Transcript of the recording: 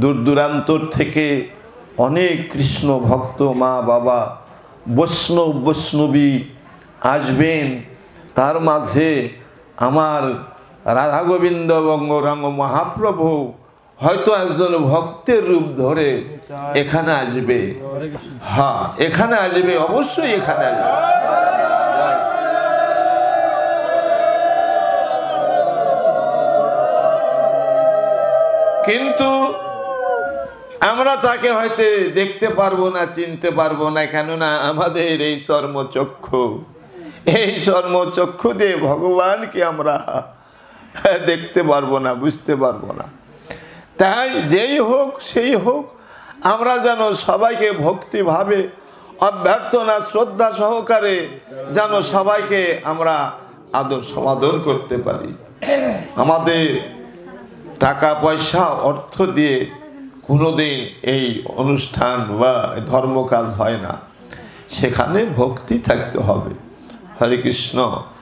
দূর দূরান্তর থেকে অনেক কৃষ্ণ ভক্ত মা বাবা, বৈষ্ণব বৈষ্ণবী আসবেন। তার মাঝে আমার রাধা গোবিন্দ বঙ্গরাঙ্গ মহাপ্রভু হয়তো একজন ভক্তের রূপ ধরে এখানে আসবে। হ্যাঁ এখানে আসবে, অবশ্যই এখানে আসবে। কিন্তু আমরা তাকে হয়তো দেখতে পারব না, চিনতে পারব না, কেননা আমাদের এই চর্মচক্ষু এই চর্মচক্ষু দিয়ে ভগবানকে আমরা দেখতে পারব না, বুঝতে পারব না। তাই যেই হোক, সেই হোক, আমরা যেন সবাইকে ভক্তিভাবে অভ্যর্থনা, শ্রদ্ধা সহকারে যেন সবাইকে আমরা আদর সমাদর করতে পারি। আমাদের টাকা পয়সা অর্থ দিয়ে কোনোদিন এই অনুষ্ঠান বা ধর্মকাজ হয় না। সেখানে ভক্তি থাকতে হবে। হরে কৃষ্ণ।